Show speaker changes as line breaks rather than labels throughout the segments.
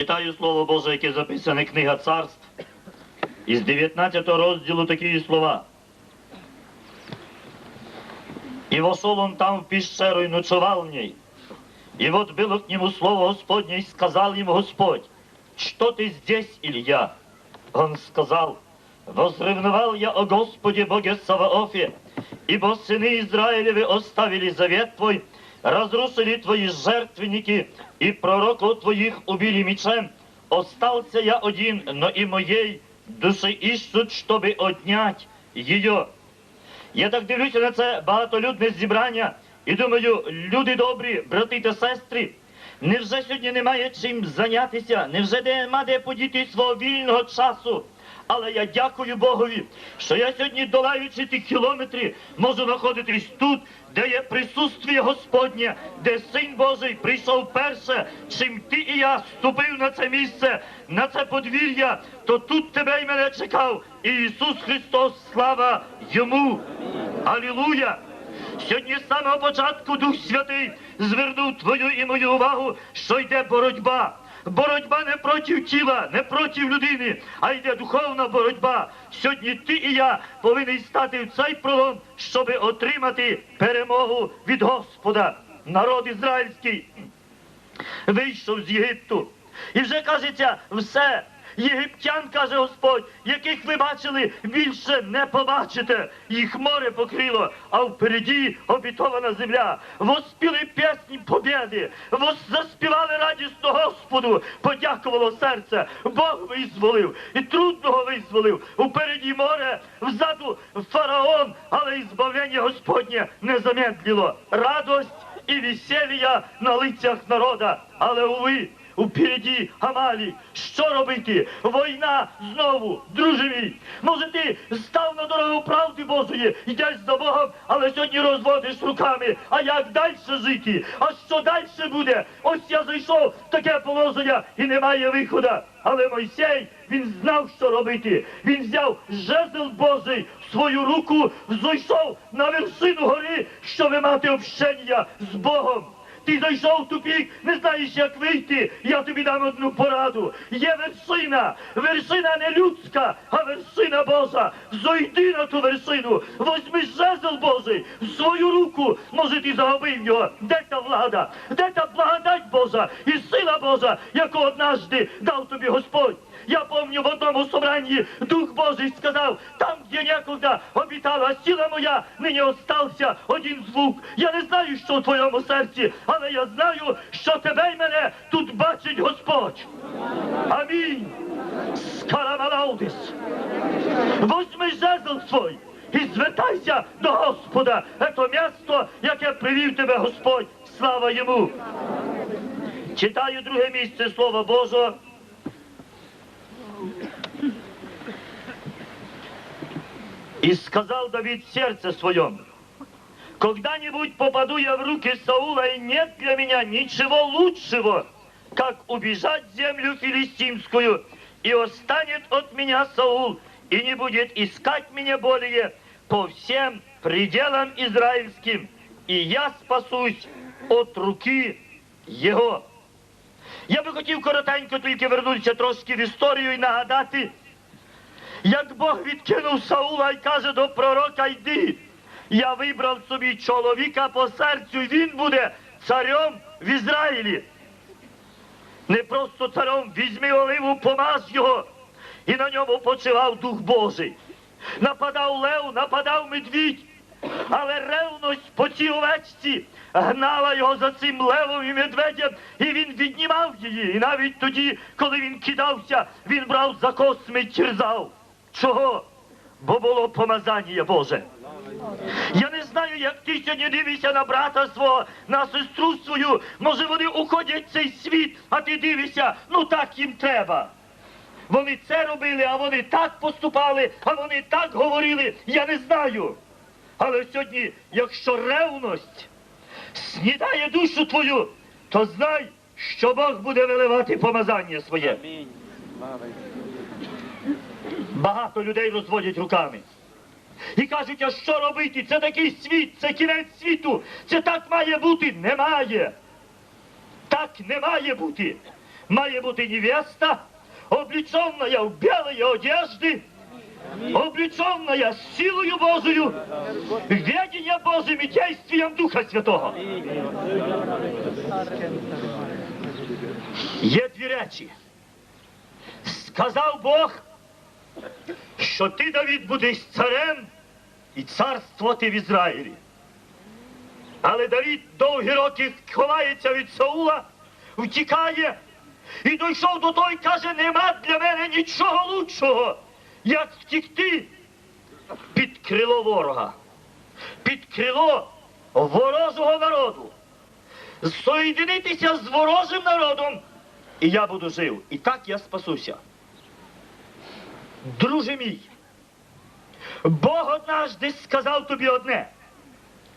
Читаю Слово Боже, яке записане книга царств. Із 19 розділу такі слова. И вошел он там в пещеру и ночевал в ней. И вот было к нему слово Господне, и сказал ему Господь, что ты здесь, Илья? Он сказал, возревновал я о Господе Боге Саваофе, ибо сыны Израилевы оставили завет твой, разрушили твои жертвенники, и пророков твоих убили мечем. Остался я один, но и моей души ищут, чтобы отнять ее. Я так дивлюся на це багатолюдне зібрання і думаю, люди добрі, брати та сестри, невже сьогодні немає чим зайнятися, невже нема де подіти свого вільного часу? Але я дякую Богові, що я сьогодні, долаючи ті кілометри, можу знаходитись тут, де є присутствие Господнє, де Син Божий прийшов перше, чим ти і я ступив на це місце, на це подвір'я, то тут тебе і мене чекав. Ісус Христос, слава йому! Алілуя! Сьогодні з самого початку Дух Святий звернув твою і мою увагу, що йде боротьба. Боротьба не проти тіла, не проти людини, а йде духовна боротьба. Сьогодні ти і я повинні стати в цей пролом, щоб отримати перемогу від Господа. Народ ізраїльський вийшов з Єгипту. І вже кажеться, все. Єгиптян, каже Господь, яких ви бачили, більше не побачите. Їх море покрило, а впереді обітована земля. Воспіли пісні побєди, заспівали радісно Господу, подякувало серце. Бог визволив, і трудного визволив. Упереді море, взаду фараон, але і збавлення Господнє не замедлило. Радость і весілля на лицях народа. Але уви, Упереді Гамалі, що робити? Війна знову, друже мій. Може ти став на дорогу правди Божої, йдеш за Богом, але сьогодні розводиш руками. А як далі жити? А що далі буде? Ось я зайшов в таке положення і немає виходу. Але Мойсей, він знав, що робити. Він взяв жезл Божий в свою руку, зайшов на вершину гори, щоб мати общення з Богом. Ти зайшов в тупік, не знаєш, як вийти. Я тобі дам одну пораду. Є вершина, вершина не людська, а вершина Божа. Зойди на ту вершину, возьми жезл Божий в свою руку. Може, ти загубив його. Де та влада? Де та благодать Божа і сила Божа, яку однажды дав тобі Господь? Я помню в одному собранні Дух Божий сказав, там, где некогда обітала сила моя, нині остався один звук. Я не знаю, що в твоєму серці, але я знаю, що тебе й мене тут бачить Господь. Амінь. Скарамалаудис. Возьми жезл свой і звертайся до Господа. Це місто, яке привів тебе Господь. Слава йому. Читаю друге місце Слова Божого. И сказал Давид в сердце своем, когда-нибудь попаду я в руки Саула, и нет для меня ничего лучшего, как убежать в землю филистимскую, и останет от меня Саул, и не будет искать меня более по всем пределам израильским, и я спасусь от руки його. Я би хотів коротенько тільки вернутися трошки в історію і нагадати, Як Бог відкинув Саула і каже до пророка, йди, я вибрав собі чоловіка по серцю, і він буде царем в Ізраїлі. Не просто царем, візьми оливу, помаз його, і на ньому почивав Дух Божий. Нападав лев, нападав медвідь, але ревність по цій овечці гнала його за цим левом і медведем, і він віднімав її. І навіть тоді, коли він кидався, він брав за косми й терзав. Чого? Бо було помазання Боже. Я не знаю, як ти сьогодні дивишся на брата свого, на сестру свою. Може, вони уходять в цей світ, а ти дивишся, ну так їм треба. Вони це робили, а вони так поступали, а вони так говорили. Я не знаю. Але сьогодні, якщо ревність снідає душу твою, то знай, що Бог буде виливати помазання своє.
Амінь.
Багато людей розводять руками. І кажуть, а що робити? Це такий світ, це кінець світу. Це так має бути. Немає. Так не має бути. має бути невеста, облеченная в белые одежды, облеченная силою Божию, ведення Божим і действием Духа Святого. Є дві речі. Сказав Бог, що ти, Давід, будеш царем і царствувати в Ізраїлі. Але Давід довгі роки ховається від Саула, втікає і дійшов до той, каже, нема для мене нічого лучшого, як втікти під крило ворога, під крило ворожого народу, соєдинитися з ворожим народом, і я буду жив. І так я спасуся. Друже мій, Бог однажды сказав тобі одне,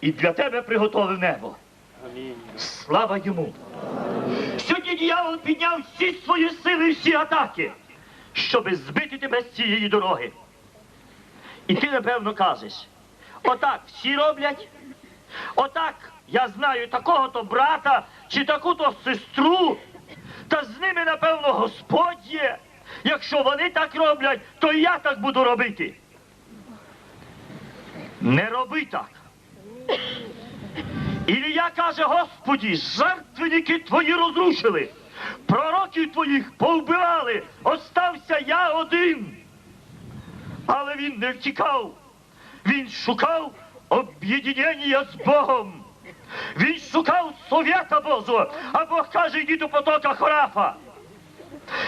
і для тебе приготовив небо. Слава йому! Сьогодні дьявол підняв всі свої сили, всі атаки, щоб збити тебе з цієї дороги. І ти, напевно, кажеш, отак всі роблять, отак я знаю такого-то брата чи таку-то сестру, та з ними, напевно, Господь є. Якщо вони так роблять, то і я так буду робити. Не роби так. Ілія каже, Господі, жертвенники твої розрушили, пророків твоїх повбивали, остався я один. Але він не втікав. Він шукав об'єднання з Богом. Він шукав совєта Божого, а Бог каже, йди до потока Хорафа.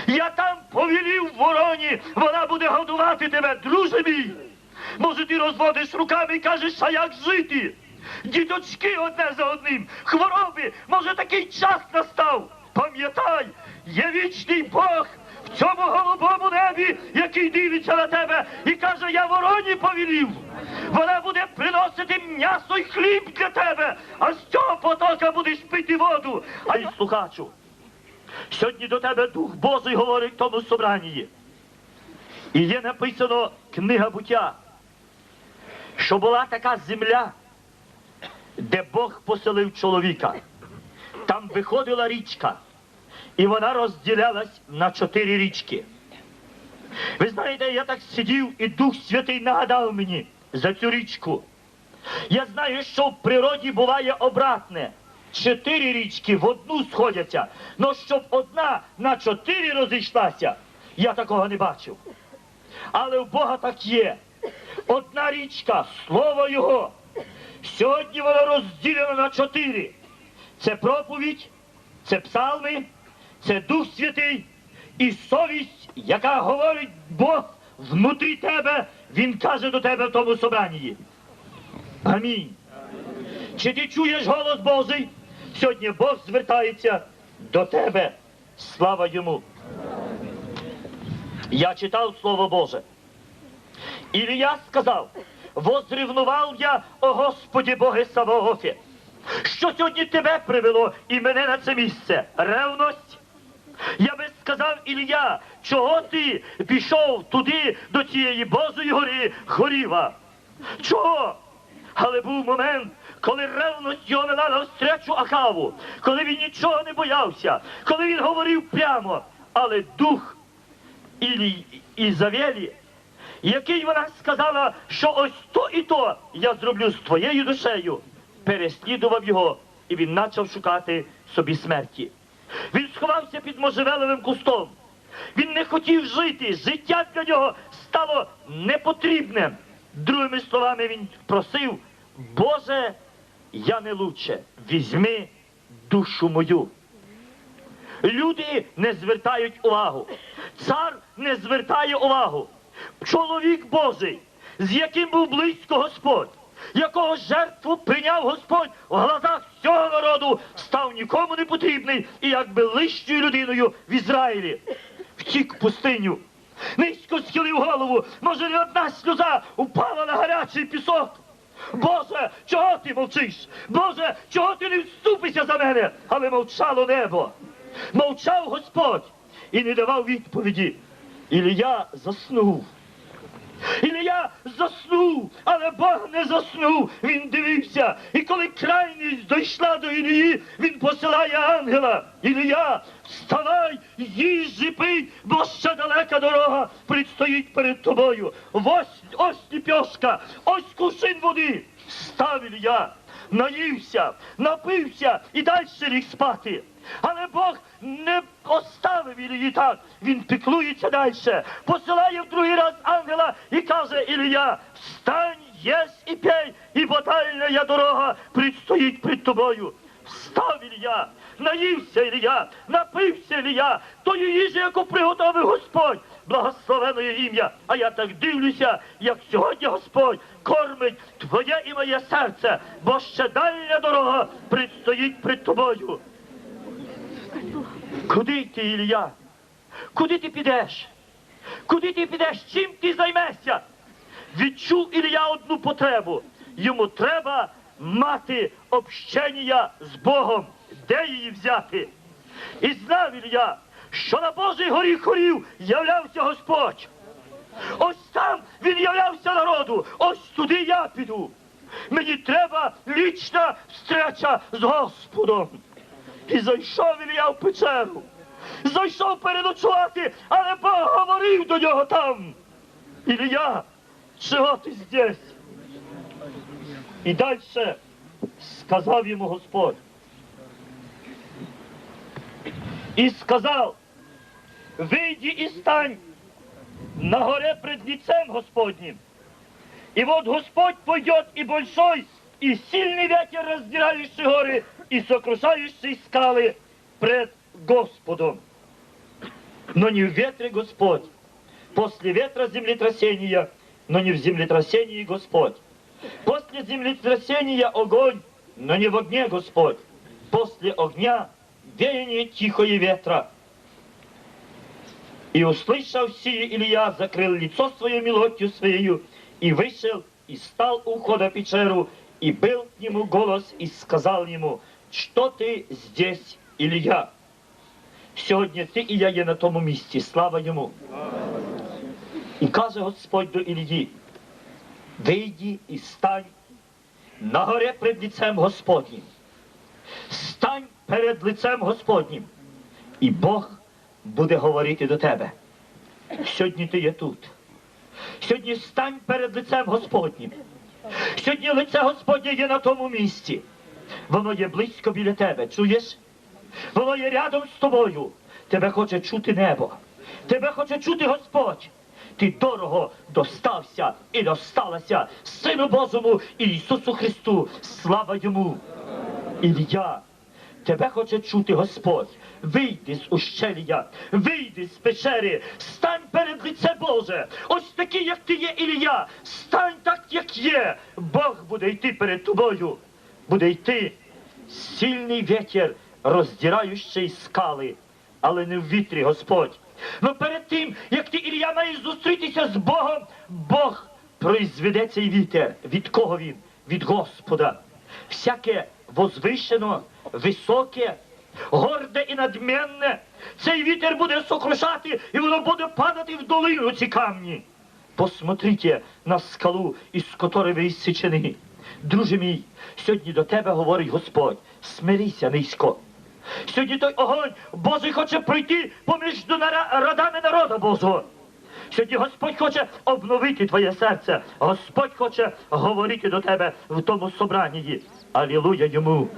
Я там повелів вороні, вона буде годувати тебе, друже мій. Може, ти розводиш руками і кажеш, а як жити? Діточки одне за одним, хвороби, може такий час настав. Пам'ятай, є вічний Бог в цьому голубому небі, який дивиться на тебе і каже, я вороні повелів. Вона буде приносити м'ясо й хліб для тебе, а з цього потока будеш пити воду. А й слухачу. Сьогодні до тебе Дух Божий говорить в тому собранні. І є написано книга буття, що була така земля, де Бог поселив чоловіка. Там виходила річка, і вона розділялась на чотири річки. Ви знаєте, я так сидів, і Дух Святий нагадав мені за цю річку. Я знаю, що в природі буває обратне. Чотири річки в одну сходяться, но щоб одна на чотири розійшлася, я такого не бачив. Але в Бога так є. Одна річка, слово Його. Сьогодні вона розділена на чотири. Це проповідь, це псалми, це Дух Святий і совість, яка говорить Бог внутрі тебе, Він каже до тебе в тому собранні. Амінь. Чи ти чуєш голос Божий? Сьогодні Бог звертається до тебе. Слава йому. Я читав Слово Боже. Ілія сказав, возрівнував я, о Господі Боге Саваофі, що сьогодні тебе привело і мене на це місце. Ревність. Я би сказав, Ілія, чого ти пішов туди, до цієї Божої гори Хоріва? Чого? Але був момент, коли ревність його вела навстречу Ахаву, коли він нічого не боявся, коли він говорив прямо, але дух Ілі Ізавелі, який вона сказала, що ось то і то я зроблю з твоєю душею, переслідував його, і він почав шукати собі смерті. Він сховався під можжевелевим кустом. Він не хотів жити. Життя для нього стало непотрібним. Другими словами, він просив, Боже, я не лучше, візьми душу мою. Люди не звертають увагу. Цар не звертає увагу. Чоловік Божий, з яким був близько Господь, якого жертву прийняв Господь в глазах всього народу, став нікому не потрібний і якби лишньою людиною в Ізраїлі. Втік пустиню. Низько схилив голову, може одна сльоза упала на гарячий пісок. Боже, чого ти мовчиш? Боже, чого ти не вступишся за мене? Але мовчало небо. Мовчав Господь і не давав відповіді. Ілія заснув. Ілія заснув, але Бог не заснув. Він дивився. І коли крайність дійшла до Ілії, він посилає ангела. Ілія, вставай, їжі пий, бо ще далека дорога предстоїть перед тобою. Ось, ось ліпьошка, ось кусин води. Встав Ілія, наївся, напився і далі ліг спати. Але Бог не оставив Ілії так. Він піклується далі. Посилає в другий раз ангела і каже Ілія, встань, єсть і пей, і батальна дорога предстоїть пред тобою. Встав Ілія, наївся Ілія, напився Ілія, тої їжі, яку приготовив Господь, благословене ім'я. А я так дивлюся, як сьогодні Господь кормить твоє і моє серце, бо ще дальня дорога предстоїть пред тобою. Куди йти, Ілля? Куди ти підеш? Куди ти підеш? Чим ти займешся? Відчув Ілля одну потребу. Йому треба мати общення з Богом. Де її взяти? І знав Ілля, що на Божій горі хорів являвся Господь. Ось там він являвся народу, ось туди я піду. Мені треба лічна встреча з Господом. І зайшов Ілля в печеру. Зайшов переночувати, але Бог говорив до нього там. Ілля, чого ти здесь? І далі сказав йому Господь. І сказав, вийди і стань на горе пред лицем Господним. И вот Господь пойдет и большой, и сильный ветер, раздирающий горы, и сокрушающий скалы пред Господом. Но не в ветре Господь, после ветра землетрясения, но не в землетрясении Господь. После землетрясения огонь, но не в огне Господь. После огня веяние тихое ветра. И услышав сие, Илья закрыл лицо свое мелодью своею, и вышел, и стал у входа в печеру, и был к нему голос, и сказал ему, что ты здесь, Илья? Сьогодні ти і я є на тому місці, слава йому. І каже Господь до Ілії, вийди і стань на горе перед лицем Господнім. Стань перед лицем Господнім, і Бог буде говорити до тебе. Сьогодні ти є тут. Сьогодні стань перед лицем Господнім. Сьогодні лице Господнє є на тому місці. Воно є близько біля тебе. Чуєш? Воно є рядом з тобою. Тебе хоче чути небо. Тебе хоче чути Господь. Ти дорого достався і досталася Сину Божому і Ісусу Христу. Слава йому! Ілля, тебе хоче чути Господь. Вийди з ущелія, вийди з печери, стань перед лице Боже. Ось такий, як ти є, Ілля. Стань так, як є. Бог буде йти перед тобою. Буде йти сильний вітер, роздираючий скали, але не в вітрі, Господь. Но перед тим, як ти, Ілля, маєш зустрітися з Богом, Бог произведе цей вітер. Від кого він? Від Господа. Всяке возвишено, високе, горде і надменне, цей вітер буде сокрушати, і воно буде падати в долину ці камні. Посмотрите на скалу, із которої ви іссечені. Друже мій, сьогодні до тебе говорить Господь, смирися низько. Сьогодні той огонь Божий хоче пройти поміж родами народу Божого. Сьогодні Господь хоче обновити твоє серце. Господь хоче говорити до тебе в тому собранні. Алілуя йому!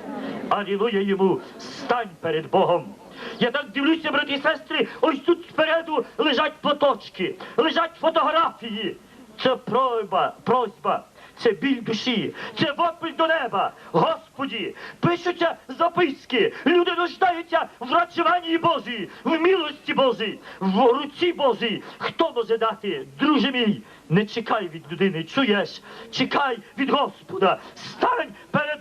Алілуя йому! Стань перед Богом! Я так дивлюся, брати і сестри, ось тут спереду лежать платочки, лежать фотографії. Це просьба, просьба, це біль душі, це вопль до неба. Господі, пишуться записки. Люди нуждаються в рачуванні Божій, в милості Божій, в руці Божій. Хто може дати? Друже мій, не чекай від людини, чуєш? Чекай від Господа. Стань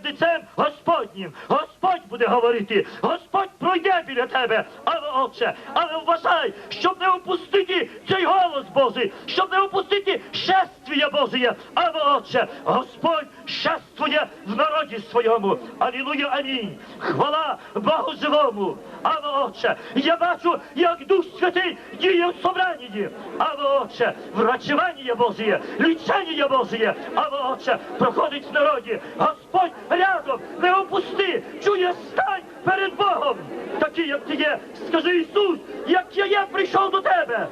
лицем Господнім. Господь буде говорити. Господь пройде біля тебе. Але, отче, але вважай, щоб не опустити цей голос Божий, щоб не опустити шествія Божє. Але, отче, Господь шествує в народі своєму. Алілуя, амінь. Хвала Богу живому. Але, отче, я бачу, як Дух Святий діє в собранні, а отче, врачування Божє, лічення Божє, а отче, проходить в народі. Господь рядом, не опусти, чує, стань перед Богом. Такий, як ти є, скажи Ісус, як я є, прийшов до тебе.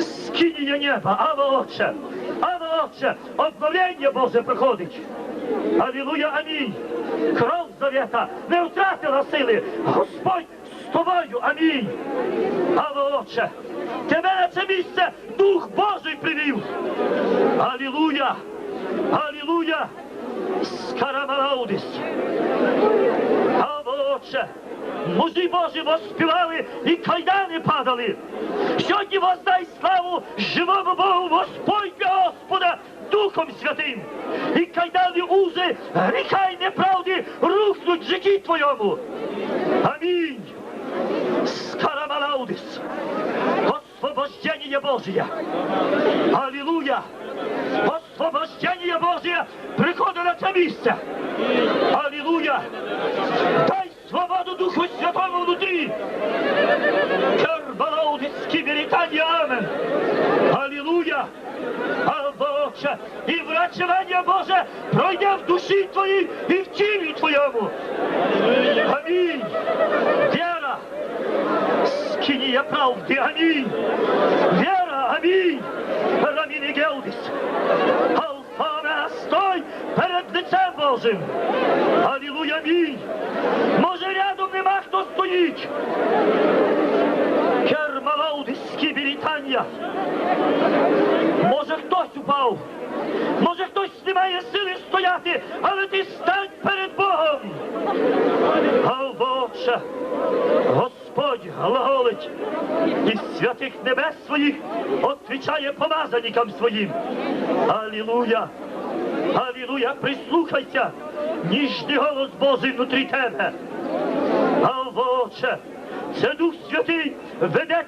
Скинія неба, ава отче, ава отче, обновлення Боже проходить. Алілуя, амінь. Кров завета не втратила сили. Господь з тобою, амінь. Ава отче, тебе на це місце Дух Божий привів. Алілуя, алілуя. Скарамараудис. Ава отче, мужі Божі воспівали і кайдани падали. Сьогодні воздай славу живому Богу, Господь Господа, Духом Святим. І кайдани узи, гріха й неправди рухнуть в житті твоєму. Амінь. Скарамараудис. Освобождение Божие. Аллилуйя. Освобождение Божие приходить на це місце. Аллилуйя. Дай свободу Духу Святому внутрі. Кербалаудицькі віритання. Амен. Аллилуйя. Албоче, і врачування Боже пройде в душі твоїй і в тілі твоєму. Амінь. Віра. Скинія правди. Амінь. Віра. Амінь. Раміни Геудис. Алфаве, стой перед лицем Божим. Алілуя, амінь. Нема хто стоїть. Кермалаудиські вітання. Може, хтось упав. Може, хтось не має сили стояти, але ти стань перед Богом. Албоче, Господь глаголить із святих небес своїх отвічає помазанникам своїм. Алілуя! Алілуя! Прислухайся! Ніжний голос Божий внутрі тебе. Албоче, це Дух Святий веде